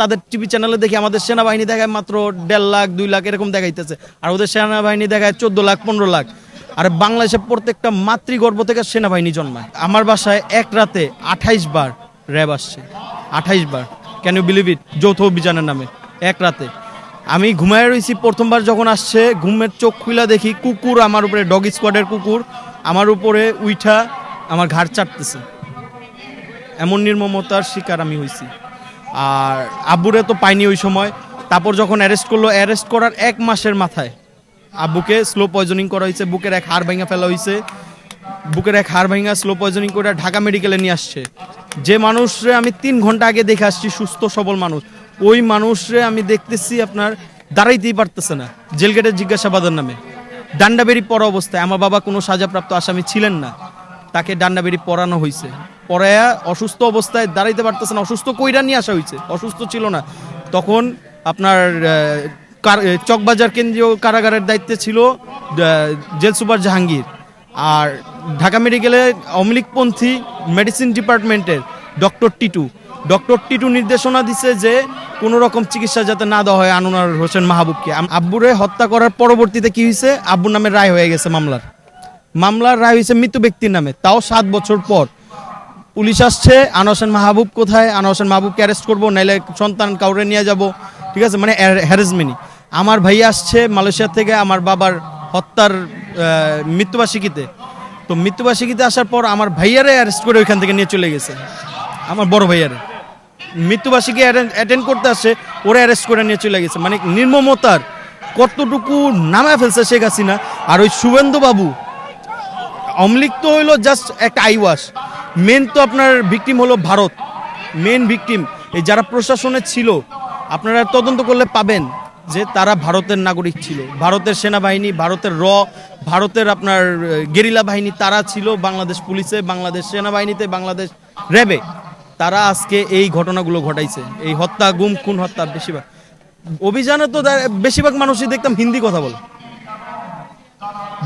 তাদের টিভি চ্যানেলে দেখি আমাদের সেনাবাহিনী দেখায় মাত্র দেড় লাখ, দুই লাখ এরকম দেখাইতেছে। আর ওদের সেনাবাহিনী দেখায় চোদ্দ লাখ, পনেরো লাখ। আর বাংলাদেশে প্রত্যেকটা মাতৃগর্ভ থেকে সেনাবাহিনী জন্মায়। আমার বাসায় এক রাতে আঠাইশ বার র্যাব আসছে। আঠাইশ বার। ক্যান ইউ বিলিভ ইট যৌথ অভিযানের নামে। এক রাতে। আমি ঘুমায় রয়েছি প্রথমবার যখন আসছে, ঘুমের চোখ খুলা দেখি কুকুর আমার উপরে ডগ স্কোয়াডের কুকুর, আমার উপরে উইঠা আমার ঘাড় চাটতেছে। এমন নির্মমতার শিকার আমি হয়েছি আর আব্বুরে তো পাইনি ওই সময়। তারপর যখন অ্যারেস্ট করল অ্যারেস্ট করার এক মাসের মাথায় আব্বুকে স্লো পয়জনিং করা হয়েছে, বুকের এক হাড় ভেঙে ফেলা হয়েছে। বুকের এক হাড় ভেঙা স্লো পয়জনিং করে ঢাকা মেডিকেলে নিয়ে আসছে। যে মানুষরে আমি তিন ঘণ্টা আগে দেখে আসছি, সুস্থ, সবল মানুষ, ওই মানুষরে আমি দেখতেছি আপনার দাঁড়াইতেই পারতেছে না, জেল গেটের জিজ্ঞাসাবাদের নামে। ডান্ডাবেরি পড়া অবস্থায়, আমার বাবা কোনো সাজাপ্রাপ্ত আসামি ছিলেন না, তাকে ডান্ডাবেরি পরানো হয়েছে। পরায়া অসুস্থ অবস্থায় দাঁড়াইতে পারতেছে না। অসুস্থ কইরা নিয়ে আসা হয়েছে অসুস্থ ছিল না। তখন আপনার চকবাজার কেন্দ্রীয় কারাগারের দায়িত্বে ছিল জেল সুপার জাহাঙ্গীর। আর ঢাকা মেডিকেলে অমলিকপন্থী মেডিসিন ডিপার্টমেন্টের ডক্টর টিটু। ডক্টর টিটু নির্দেশনা দিছে যে, কোনো রকম চিকিৎসা যাতে না দেওয়া হয় আনোয়ার হোসেন মাহবুবকে। আব্বুরে হত্যা করার পরবর্তীতে কি হয়েছে আব্বুর নামে রায় হয়ে গেছে মামলার। মামলার রায় হয়েছে মৃত ব্যক্তির নামে। তাও সাত বছর পর। পুলিশ আসছে, আনোয়ার মাহবুব কোথায়? আনোয়ার মাহবুবকে অ্যারেস্ট করব, নাইলে সন্তান কাউরে নিয়ে যাব। ঠিক আছে? মানে হ্যারেসমেনি আমার ভাই আসছে মালয়েশিয়া থেকে, আমার বাবার হত্যার মৃত্যুবার্ষিকীতে। তো মৃত্যুবার্ষিকীতে আসার পর আমার ভাইয়ারে অ্যারেস্ট করে ওইখান থেকে নিয়ে চলে গেছে। আমার বড় ভাইয়ারে। মৃত্যুবার্ষিকী অ্যাটেন্ড করতে আসছে ওরা অ্যারেস্ট করে নিয়ে চলে গেছে। মানে নির্মমতার কতটুকু নামায় ফেলছে শেখ হাসিনা। আর ওই শুভেন্দু বাবু অমলিক তো হইল জাস্ট একটা আইওয়াশ মেন তো আপনার ভিকটিম হলো ভারত। মেন ভিকটিম এই যারা প্রশাসনে ছিল, আপনারা তদন্ত করলে পাবেন যে তারা ভারতের নাগরিক ছিল। ভারতের সেনাবাহিনী, ভারতের র, ভারতের আপনার গেরিলা বাহিনী, তারা ছিল বাংলাদেশ পুলিশে, বাংলাদেশ সেনাবাহিনীতে, বাংলাদেশ র্যাবে। তারা আজকে এই ঘটনাগুলো ঘটাইছে। এই হত্যা, গুম, খুন, হত্যা বেশিরভাগ। অভিযানে তো বেশিরভাগ মানুষই দেখতাম হিন্দি কথা বলে।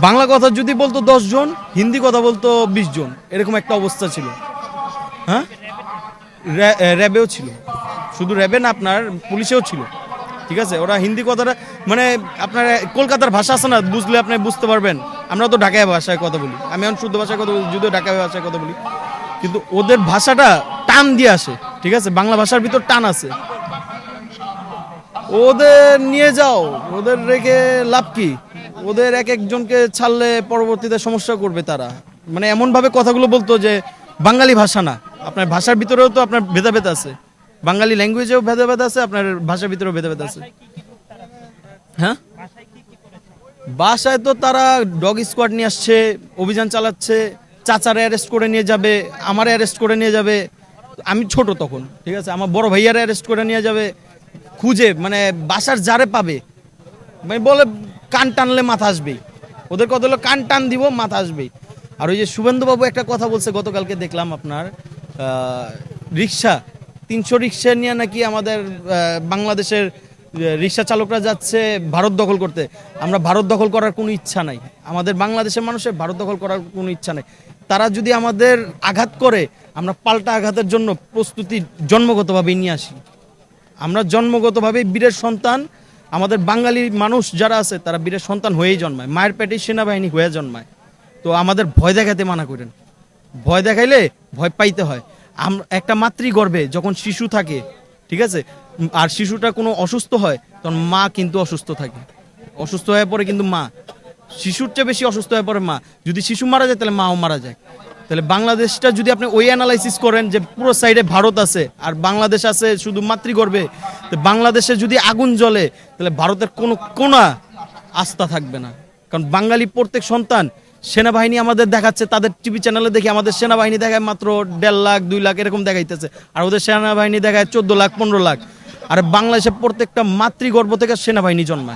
বাংলা কথা যদি বলতো জন, হিন্দি কথা বলতো বিশ জন, এরকম একটা অবস্থা ছিল। হ্যাঁ? র্যাবেও ছিল। শুধু র্যাবে না, আপনার পুলিশেও ছিল। ঠিক আছে? ওরা হিন্দি কথাটা মানে আপনার কলকাতার ভাষা আছে না, বুঝলে আপনি বুঝতে পারবেন। আমরা তো ঢাকায় ভাষায় কথা বলি। আমি এখন শুদ্ধ ভাষায় কথা বলি, যদিও ঢাকায় ভাষায় কথা বলি। কিন্তু ওদের ভাষাটা টান দিয়ে আসে। ঠিক আছে? বাংলা ভাষার ভিতর টান আছে। ওদের নিয়ে যাও, ওদের রেখে লাভ কি? ওদের এক একজনকে ছাড়লে পরবর্তীতে সমস্যা করবে তারা। মানে এমন ভাবে কথাগুলো বলতো যে, বাঙালি ভাষা না। আপনার ভাষার ভিতরেও তো আপনার ভেদাভেদ আছে। বাঙালি ল্যাঙ্গুয়েজেও ভেদাভেদ আছে, আপনার ভাষার ভিতরেও ভেদাভেদ আছে। হ্যাঁ? বাসায় তো তারা ডগ স্কোয়াড নিয়ে আসছে, অভিযান চালাচ্ছে, চাচারে অ্যারেস্ট করে নিয়ে যাবে, আমারে অ্যারেস্ট করে নিয়ে যাবে। আমি ছোট তখন, ঠিক আছে? আমার বড় ভাইয়ারে অ্যারেস্ট করে নিয়ে যাবে। খুঁজে মানে বাসার যারে পাবে। মানে বলে কান টানলে মাথা আসবেই। ওদের কথা হলো কান টান দিব, মাথা আসবেই। আর ওই যে শুভেন্দুবাবু একটা কথা বলছে, গতকালকে দেখলাম আপনার রিক্সা, তিনশো রিক্সা নিয়ে নাকি আমাদের বাংলাদেশের রিক্সা চালকরা যাচ্ছে ভারত দখল করতে। আমরা ভারত দখল করার কোনো ইচ্ছা নাই। আমাদের বাংলাদেশের মানুষের ভারত দখল করার কোনো ইচ্ছা নাই। তারা যদি আমাদের আঘাত করে, আমরা পাল্টা আঘাতের জন্য প্রস্তুতি জন্মগতভাবেই নিয়ে আসি। আমরা জন্মগতভাবে বীরের সন্তান আমাদের বাঙালি মানুষ যারা আছে, তারা বীরের সন্তান হয়েই জন্মায়। মায়ের পেটে সেনাবাহিনী হয়ে জন্মায়। তো আমাদের ভয় দেখাতে মানা করেন। ভয় দেখাইলে ভয় পাইতে হয়। আম- একটা মাতৃগর্ভে যখন শিশু থাকে, ঠিক আছে, আর শিশুটা কোনো অসুস্থ হয়, তখন মা কিন্তু অসুস্থ থাকে। অসুস্থ হয়ে পড়ে কিন্তু মা। শিশুর চেয়ে বেশি অসুস্থ হয়ে পড়ে মা। যদি শিশু মারা যায়, তাহলে মাও মারা যায়। তাহলে বাংলাদেশটা যদি আপনি ওই অ্যানালাইসিস করেন যে পুরো সাইডে ভারত আছে আর বাংলাদেশ আছে শুধু মাতৃগর্ভে, তো বাংলাদেশে যদি আগুন জ্বলে, তাহলে ভারতের কোনো কোনা আস্থা থাকবে না। কারণ বাঙালি প্রত্যেক সন্তান সেনাবাহিনী আমাদের দেখাচ্ছে, তাদের টিভি চ্যানেলে দেখি আমাদের সেনাবাহিনী দেখায় মাত্র দেড় লাখ, দুই লাখ এরকম দেখাইতেছে। আর ওদের সেনাবাহিনী দেখায় চোদ্দ লাখ, পনেরো লাখ। আর বাংলাদেশে প্রত্যেকটা মাতৃগর্ভ থেকে সেনাবাহিনী জন্মায়।